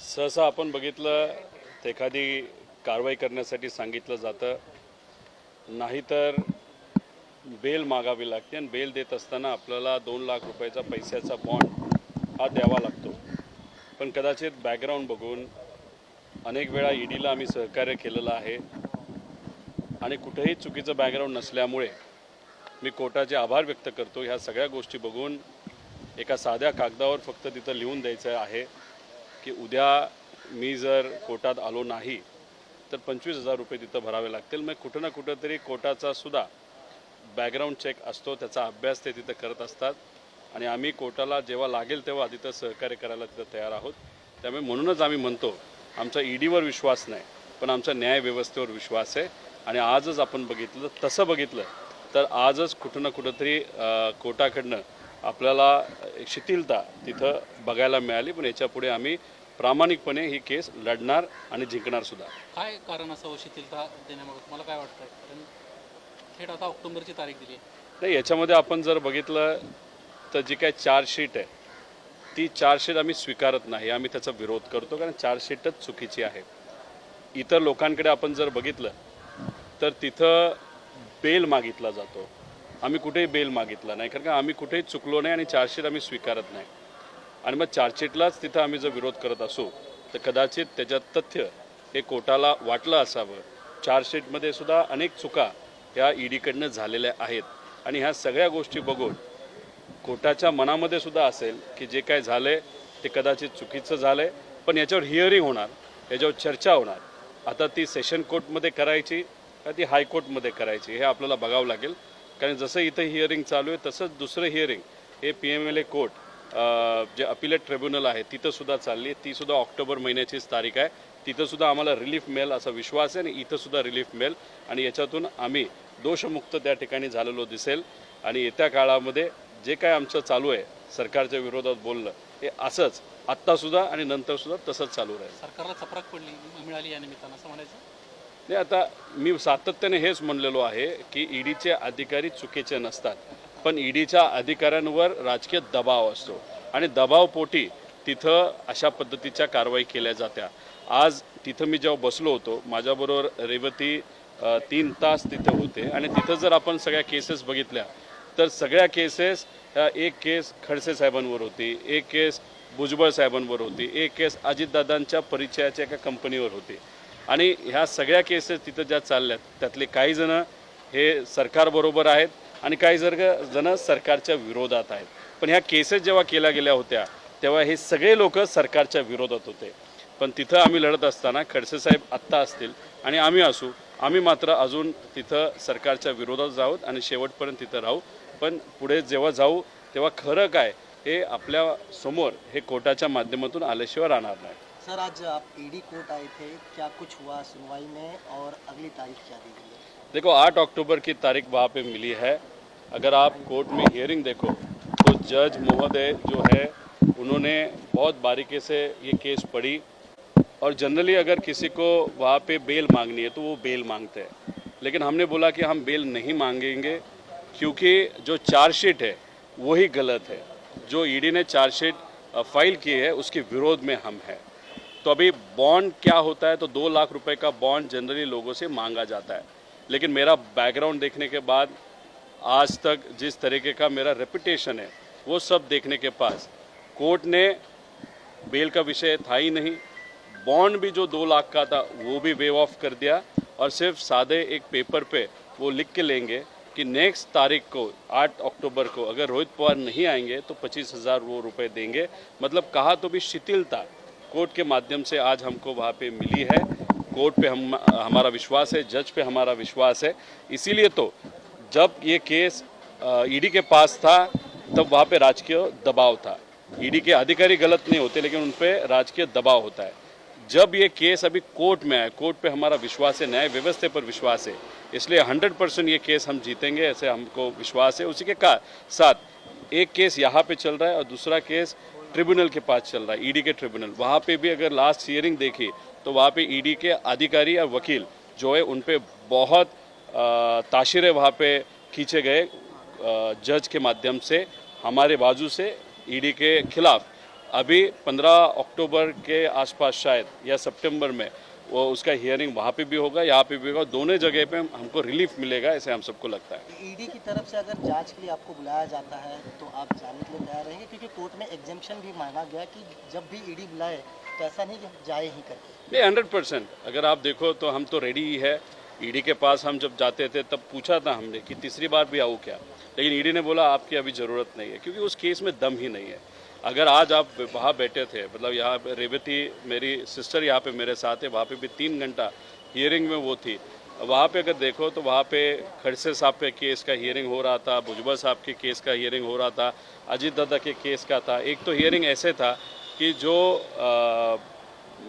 सहसा आपण बघितलं ते एखादी कारवाई करण्यासाठी सांगितलं जातं. नाहीतर बेल मागावी लागते आणि बेल देत असताना आपल्याला दोन लाख रुपयाचा पैशाचा बॉन्ड हा द्यावा लागतो. पण कदाचित बॅकग्राऊंड बघून अनेक वेळा ईडीला आम्ही सहकार्य केलेलं आहे. आणि कुठेही चुकीचं बॅकग्राऊंड नसल्यामुळे मी कोर्टाचे आभार व्यक्त करतो. ह्या सगळ्या गोष्टी बघून एका साध्या कागदावर फक्त तिथं लिहून द्यायचं आहे की उद्या मी जर कोर्टात आलो नाही तर पंचवीस हजार रुपये तिथं भरावे लागतील. मग कुठं ना कुठं तरी कोर्टाचा सुद्धा बॅकग्राऊंड चेक असतो. त्याचा अभ्यास ते तिथं करत असतात. आणि आम्ही कोर्टाला जेव्हा लागेल तेव्हा तिथं सहकार्य करायला तिथं तयार आहोत. त्यामुळे म्हणूनच आम्ही म्हणतो आमचा ईडीवर विश्वास नाही पण आमचा न्यायव्यवस्थेवर विश्वास आहे. आणि आजच आपण बघितलं तसं बघितलं तर आजच कुठं ना कुठंतरी कोर्टाकडनं आपल्याला एक शिथिलता तिथं बघायला मिळाली. पण याच्यापुढे आम्ही प्रामाणिकपणे ही केस लढणार आणि जिंकणार सुद्धा. काय कारण असावं शिथिलता देण्यामागं? तुम्हाला काय वाटतंय? कारण थेट आता ऑक्टोबरची तारीख दिली नाही याच्यामध्ये आपण जर बघितलं तर जी काय चार्जशीट आहे ती चार्जशीट आम्ही स्वीकारत नाही. आम्ही त्याचा विरोध करतो कारण चार्जशीटच चुकीची आहे. इतर लोकांकडे आपण जर बघितलं तर तिथं बेल मागितला जातो. आम्ही कुठेही बेल मागितला नाही कारण का आम्ही कुठेही चुकलो नाही आणि चार्जशीट आम्ही स्वीकारत नाही. आणि मग चार्जशीटलाच तिथं आम्ही जर विरोध करत असू तर कदाचित त्याच्यात तथ्य हे कोर्टाला वाटलं असावं. चार्जशीटमध्ये सुद्धा अनेक चुका ह्या ईडीकडनं झालेल्या आहेत. आणि ह्या सगळ्या गोष्टी बघून कोर्टाच्या मनामध्ये सुद्धा असेल की जे काय झालंय ते कदाचित चुकीचं झालंय पण याच्यावर हिअरिंग होणार याच्यावर चर्चा होणार. आता ती सेशन कोर्टमध्ये करायची का ती हायकोर्टमध्ये करायची हे आपल्याला बघावं लागेल. कारण जसं इथं हिअरिंग चालू आहे तसंच दुसरं हिअरिंग हे P M L A court जे अपिलेट ट्रिब्युनल आहे तिथं सुद्धा चालली ती सुद्धा ऑक्टोबर महिन्याचीच तारीख आहे. तिथं सुद्धा आम्हाला रिलीफ मिळेल असा विश्वास आहे आणि इथं सुद्धा रिलीफ मिळेल. आणि याच्यातून आम्ही दोषमुक्त त्या ठिकाणी झालेलो दिसेल. आणि येत्या काळामध्ये जे काय आमचं चालू आहे सरकारच्या विरोधात बोलणं हे असंच आत्तासुद्धा आणि नंतरसुद्धा तसंच चालू राहील. सरकारला चपराक पडली मिळाली या निमित्तानं असं म्हणायचं? नाही आता मी सातत्याने हेच म्हणलेलो आहे की ईडीचे अधिकारी चुकीचे नसतात पण ईडीच्या अधिकाऱ्यांवर राजकीय दबाव असतो आणि दबावपोटी तिथं अशा पद्धतीच्या कारवाई केल्या जात्या. आज तिथं मी जेव्हा बसलो होतो माझ्याबरोबर रेवती तीन तास तिथं होते आणि तिथं जर आपण सगळ्या केसेस बघितल्या तर सगळ्या केसेस एक केस खडसे साहेबांवर होती एक केस भुजबळ साहेबांवर होती एक केस अजितदादांच्या परिचयाच्या एका कंपनीवर होती. आणि ह्या सगळ्या केसेस तिथं ज्या चालल्यात त्यातले काही जण हे सरकारबरोबर आहेत आणि काही जर जण सरकारच्या विरोधात आहेत. पण ह्या केसेस जेव्हा केल्या गेल्या होत्या तेव्हा हे सगळे लोक सरकारच्या विरोधात होते. पण तिथं आम्ही लढत असताना खडसे साहेब आत्ता असतील आणि आम्ही असू आम्ही मात्र अजून तिथं सरकारच्या विरोधात जाऊत आणि शेवटपर्यंत तिथं राहू. पण पुढे जेव्हा जाऊ तेव्हा खरं काय हे आपल्यासमोर हे कोर्टाच्या माध्यमातून आल्याशिवाय राहणार नाही. सर, आज आप ईडी कोर्ट आए थे। क्या कुछ हुआ सुनवाई में और अगली तारीख क्या दी गई देखो 8 अक्टूबर की तारीख वहाँ पे मिली है। अगर आप कोर्ट में हियरिंग देखो तो जज महोदय जो है, उन्होंने बहुत बारीकी से ये केस पढ़ी। और जनरली अगर किसी को वहाँ पे बेल मांगनी है तो वो बेल मांगते हैं। लेकिन हमने बोला कि हम बेल नहीं मांगेंगे, क्योंकि जो चार्जशीट है, वही गलत है। जो ईडी ने चार्जशीट फ़ाइल की है, उसके विरोध में हम हैं। तो अभी बॉन्ड क्या होता है तो दो लाख रुपए का बॉन्ड जनरली लोगों से मांगा जाता है। लेकिन मेरा बैकग्राउंड देखने के बाद, आज तक जिस तरीके का मेरा रेपुटेशन है, वो सब देखने के पास कोर्ट ने बेल का विषय था ही नहीं। बॉन्ड भी जो दो लाख का था, वो भी वेव ऑफ़ कर दिया और सिर्फ़ सादे एक पेपर पे वो लिख के लेंगे कि नेक्स्ट तारीख को 8 अक्टूबर को अगर रोहित पवार नहीं आएँगे तो पच्चीस हज़ार वो रुपए देंगे। मतलब कहा तो भी शिथिलता कोर्ट के माध्यम से आज हमको वहाँ पे मिली है। कोर्ट पे हम, हमारा विश्वास है, जज पे हमारा विश्वास है। इसीलिए तो जब ये केस ईडी के पास था, तब वहाँ पे राजकीय दबाव था। ईडी के अधिकारी गलत नहीं होते, लेकिन उन पर राजकीय दबाव होता है। जब ये केस अभी कोर्ट में आया, कोर्ट पे हमारा विश्वास है, न्याय व्यवस्था पर विश्वास है। इसलिए 100 परसेंट ये केस हम जीतेंगे, ऐसे हमको विश्वास है। उसी के का, साथ एक केस यहाँ पे चल रहा है और दूसरा केस ट्रिब्यूनल के पास चल रहा है ईडी के ट्रिब्यूनल। वहाँ पे भी अगर लास्ट हियरिंग देखी तो वहाँ पे ईडी के अधिकारी या वकील जो है, उन पर बहुत ताशिरे वहाँ पे खींचे गए जज के माध्यम से, हमारे बाजू से ईडी के खिलाफ। अभी 15 अक्टूबर के आसपास शायद, या सितंबर में वो उसका हियरिंग वहाँ पे भी होगा यहाँ पे भी होगा दोनों जगह पे हमको रिलीफ मिलेगा ऐसे हम सबको लगता है। ईडी की तरफ़ से अगर जाँच के लिए आपको बुलाया जाता है तो आप जाने के लिए तैयार रहेंगे? क्योंकि कोर्ट में एग्जामेशन भी मांगा गया कि जब भी ईडी बुलाए तो ऐसा नहीं कि जाए ही करके। नहीं हंड्रेड परसेंट अगर आप देखो तो हम तो रेडी ही है। ईडी के पास हम जब जाते थे तब पूछा था हमने कि तीसरी बार भी आऊँ क्या? लेकिन ईडी ने बोला आपकी अभी ज़रूरत नहीं है क्योंकि उस केस में दम ही नहीं है। अगर आज आप वहाँ बैठे थे मतलब यहाँ रेवती मेरी सिस्टर यहाँ पे मेरे साथ है, वहाँ पे भी तीन घंटा हियरिंग में वो थी। वहाँ पे अगर देखो तो वहाँ पे खड़से साहब पे केस का हियरिंग हो रहा था, भुजबल साहब के केस का हियरिंग हो रहा था, अजीत दादा के केस का था। एक तो हियरिंग ऐसे था कि जो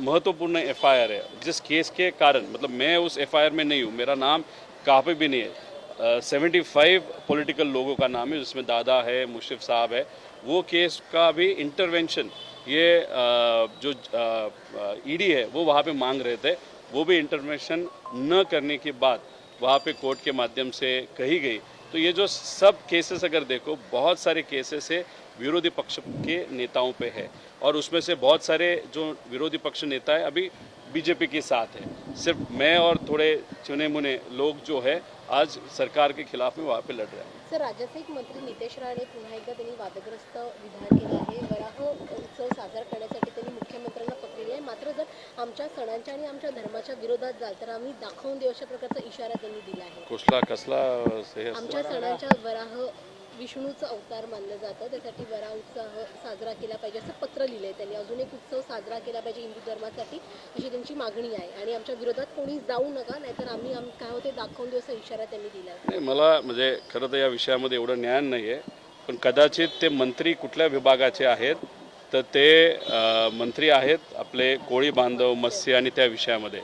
महत्वपूर्ण एफ़ है, जिस केस के कारण मतलब मैं उस एफआईआर में नहीं हूँ, मेरा नाम कहाँ पे भी नहीं है। सेवेंटी फाइव पोलिटिकल लोगों का नाम है, जिसमें दादा है, मुशरफ साहब है, वो केस का भी इंटरवेंशन ये जो ईडी है, वो वहाँ पे मांग रहे थे। वो भी इंटरवेंशन न करने के बाद वहाँ पे कोर्ट के माध्यम से कही गई। तो ये जो सब केसेस अगर देखो, बहुत सारे केसेस है विरोधी पक्ष के नेताओं पे है। और उसमें से बहुत सारे जो विरोधी पक्ष नेता है, अभी बीजेपी के साथ है। सिर्फ़ मैं और थोड़े चुने मुने लोग जो है आज सरकार के खिलाफ में वहाँ पे लड़ रहे हैं। सर राज्याचे एक मंत्री नितेश राणे पुन्हा एकदा त्यांनी वादग्रस्त विधान केलं आहे. वराह उत्सव साजरा करण्यासाठी त्यांनी मुख्यमंत्र्यांना पत्र लिहिलं आहे मात्र जर आमच्या सणांच्या आणि आमच्या धर्माच्या विरोधात जाल तर आम्ही दाखवून देऊ अशा प्रकारचा इशारा त्यांनी दिला आहे. कुसला कसला? आमच्या सणांच्या वराह विष्णूचं अवतार मानलं जातं. त्यासाठी बरा उत्साह साजरा केला पाहिजे असं पत्र लिहिलं आहे त्यांनी. अजून एक उत्सव साजरा केला पाहिजे हिंदू धर्मासाठी अशी त्यांची मागणी आहे. आणि आमच्या विरोधात कोणी जाऊ नका नाहीतर आम्ही आम काय होते दाखवून देऊ असा इशारा त्यांनी दिला आहे. नाही मला म्हणजे खरं तर या विषयामध्ये एवढं ज्ञान नाही आहे पण कदाचित ते मंत्री कुठल्या विभागाचे आहेत तर ते मंत्री आहेत आपले कोळी बांधव मत्स्य आणि त्या विषयामध्ये.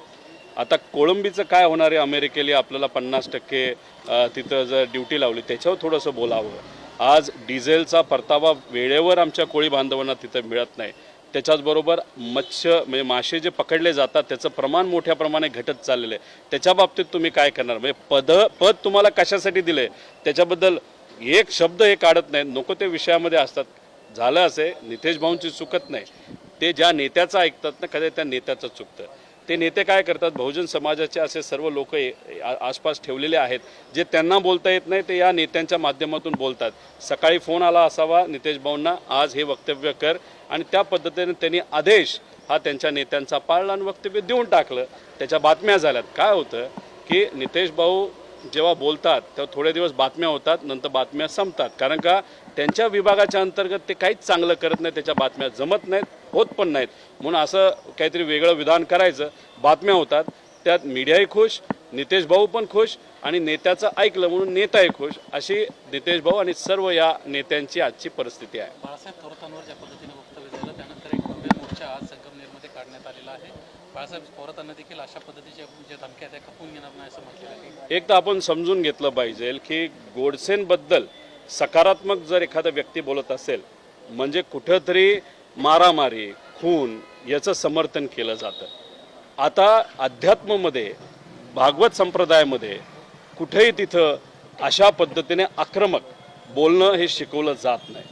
आता कोळंबीचं काय होणार आहे अमेरिकेला? आपल्याला पन्नास टक्के तिथं जर ड्युटी लावली त्याच्यावर थोडंसं बोलावं. आज डिझेलचा परतावा वेळेवर आमच्या कोळी बांधवांना तिथं मिळत नाही. त्याच्याचबरोबर मत्स्य म्हणजे मासे जे पकडले जातात त्याचं प्रमाण मोठ्या प्रमाणे घटत चाललेलं आहे. त्याच्या बाबतीत तुम्ही काय करणार? म्हणजे पद पद तुम्हाला कशासाठी दिले त्याच्याबद्दल एक शब्द हे काढत नाहीत नको ते विषयामध्ये असतात. झालं असे नितेश भाऊंची चुकत नाही. ते ज्या नेत्याचं ऐकतात ना कधी त्या नेत्याचं चुकतं. ते नेते काय करतात? बहुजन समाजाचे असे सर्व लोक आसपास ठेवलेले आहेत जे त्यांना बोलता येत नाही ते या नेत्यांच्या माध्यमातून बोलतात. सकाळी फोन आला असावा नितेश भाऊंना आज हे वक्तव्य कर आणि त्या पद्धतीने त्यांनी आदेश हा त्यांच्या नेत्यांचा पाळला आणि वक्तव्य देऊन टाकलं. त्याच्या बातम्या झाल्यात. काय होतं की नितेश भाऊ जेव्हा बोलतात तेव्हा थोडे दिवस बातम्या होतात नंतर बातम्या संपतात. कारण का त्यांच्या विभागाच्या अंतर्गत ते काहीच चांगलं करत नाही त्याच्या बातम्या जमत नाहीत. होत पण नाहीत. म्हणून असं काहीतरी वेगळं विधान करायचं. बातम्या होतात. त्यात मीडियाही खुश नितेश भाऊ पण खुश आणि नेत्याचं ऐकलं म्हणून नेताही खुश अशी नितेश भाऊ आणि सर्व या नेत्यांची आजची परिस्थिती आहे. बाळासाहेब थोरातांवर ज्या पद्धतीने वक्तव्य झालं त्यानंतर एक भव्य मोर्चा आज संगमनेरमध्ये काढण्यात आलेला आहे. बाळासाहेब थोरातांना देखील अशा पद्धतीच्या ज्या धमक्या त्या खपून घेणार नाही असं म्हटलेलं आहे. एक तर आपण समजून घेतलं पाहिजे की गोडसेंबद्दल सकारात्मक जर एखादा व्यक्ती बोलत असेल म्हणजे कुठंतरी मारामारी खून याचं समर्थन केलं जातं. आता अध्यात्मामध्ये भागवत संप्रदायामध्ये कुठेही तिथं अशा पद्धतीने आक्रमक बोलणं हे शिकवलं जात नाही.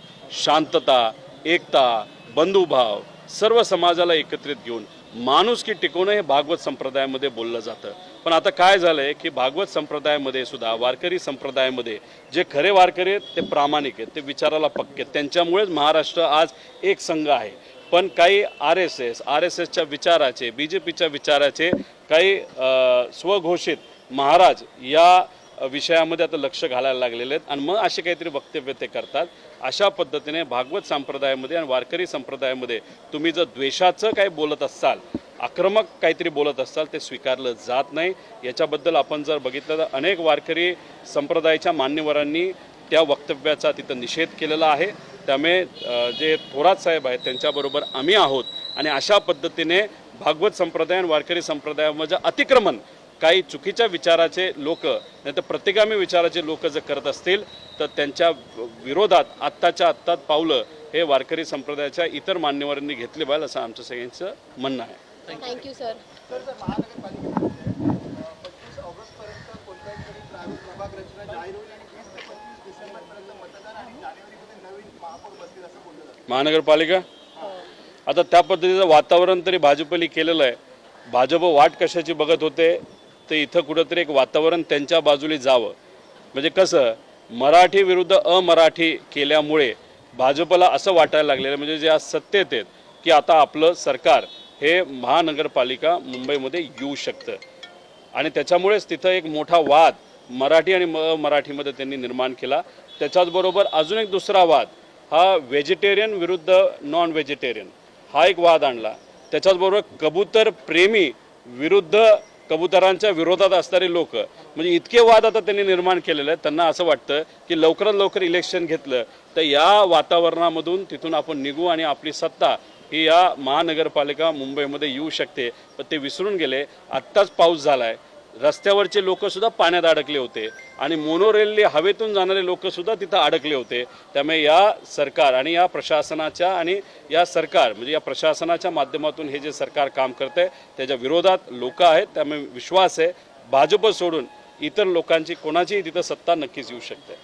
शांतता एकता बंधुभाव सर्व समाजाला एकत्रित घेऊन माणुसकी टिकवणं हे भागवत संप्रदायामध्ये बोललं जातं. पण आता काय झालंय की भागवत संप्रदायामध्ये सुद्धा वारकरी संप्रदायामध्ये जे खरे वारकरी आहेत ते प्रामाणिक आहेत ते विचाराला पक्के आहेत. त्यांच्यामुळेच महाराष्ट्र आज एक संघ आहे. पण काही R S S R S एसच्या विचाराचे बी जे पीच्या विचाराचे काही स्वघोषित महाराज या विषयामध्ये आता लक्ष घालायला लागलेले आहेत आणि मग असे काहीतरी वक्तव्य ते करतात. अशा पद्धतीने भागवत संप्रदायामध्ये आणि वारकरी संप्रदायामध्ये तुम्ही जर द्वेषाचं काही बोलत असाल आक्रमक काहीतरी बोलत असाल ते स्वीकारलं जात नाही. याच्याबद्दल आपण जर बघितलं तर अनेक वारकरी संप्रदायाच्या मान्यवरांनी त्या वक्तव्याचा तिथं निषेध केलेला आहे. त्यामुळे जे थोरात साहेब आहेत त्यांच्याबरोबर आम्ही आहोत. आणि अशा पद्धतीने भागवत संप्रदाय आणि वारकरी संप्रदायामध्ये अतिक्रमण काही चुकीच्या विचाराचे लोक नाही तर प्रतिगामी विचाराचे लोक जर करत असतील तर त्यांच्या विरोधात आत्ताच्या आत्तात पावलं हे वारकरी संप्रदायाच्या इतर मान्यवरांनी घेतले पाहिजे असं आमचं सगळ्यांचं म्हणणं आहे. थँक्यू सर महानगरपालिका? आता त्या पद्धतीचं वातावरण तरी भाजपने केलेलं आहे. भाजप वाट कशाची बघत होते तर इथं कुठंतरी एक वातावरण त्यांच्या बाजूने जावं. म्हणजे कसं मराठी विरुद्ध अमराठी केल्यामुळे भाजपला असं वाटायला लागलेलं म्हणजे जे आज सत्तेत आहेत की आता आपलं सरकार हे महानगरपालिका मुंबईमध्ये येऊ शकतं. आणि त्याच्यामुळेच तिथं एक मोठा वाद मराठी आणि म मराठीमध्ये त्यांनी निर्माण केला. त्याच्याचबरोबर अजून एक दुसरा वाद हा व्हेजिटेरियन विरुद्ध नॉन व्हेजिटेरियन हा एक वाद आणला. त्याच्याचबरोबर कबूतर प्रेमी विरुद्ध कबुतरांच्या विरोधात असणारे लोक म्हणजे इतके वाद आता त्यांनी निर्माण केलेले आहेत. त्यांना असं वाटतं की लवकरात लवकर इलेक्शन घेतलं तर या वातावरणामधून तिथून आपण निघू आणि आपली सत्ता ही या महानगरपालिका मुंबईमध्ये येऊ शकते. पण ते विसरून गेले. आत्ताच पाऊस झाला आहे रस्त्यावरचे लोकसुद्धा पाण्यात अडकले होते. आणि मोनोरेलने हवेतून जाणारे लोकसुद्धा तिथं अडकले होते. त्यामुळे या सरकार आणि या प्रशासनाच्या आणि या सरकार म्हणजे या प्रशासनाच्या माध्यमातून हे जे सरकार काम करत आहे त्याच्या विरोधात लोक आहेत. त्यामुळे विश्वास आहे. भाजप सोडून इतर लोकांची कोणाचीही तिथं सत्ता नक्कीच येऊ शकते.